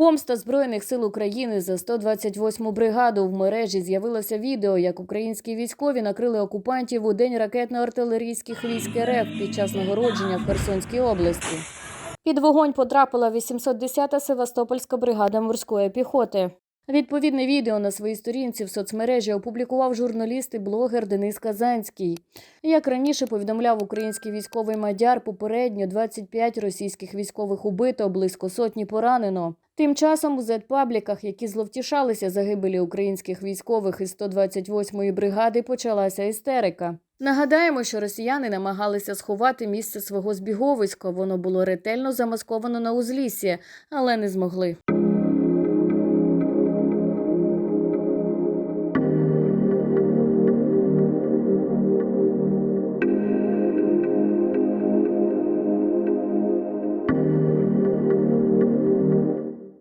Помста збройних сил України за 128-му бригаду в мережі з'явилося відео, як українські військові накрили окупантів у день ракетно-артилерійських військ РФ під час нагородження в Херсонській області. Під вогонь потрапила 810-та Севастопольська бригада морської піхоти. Відповідне відео на своїй сторінці в соцмережі опублікував журналіст і блогер Денис Казанський. Як раніше повідомляв український військовий мадяр, попередньо 25 російських військових убито, близько сотні поранено. Тим часом у зет-пабліках, які зловтішалися загибелі українських військових із 128-ї бригади, почалася істерика. Нагадаємо, що росіяни намагалися сховати місце свого збіговиська. Воно було ретельно замасковано на узліссі, але не змогли.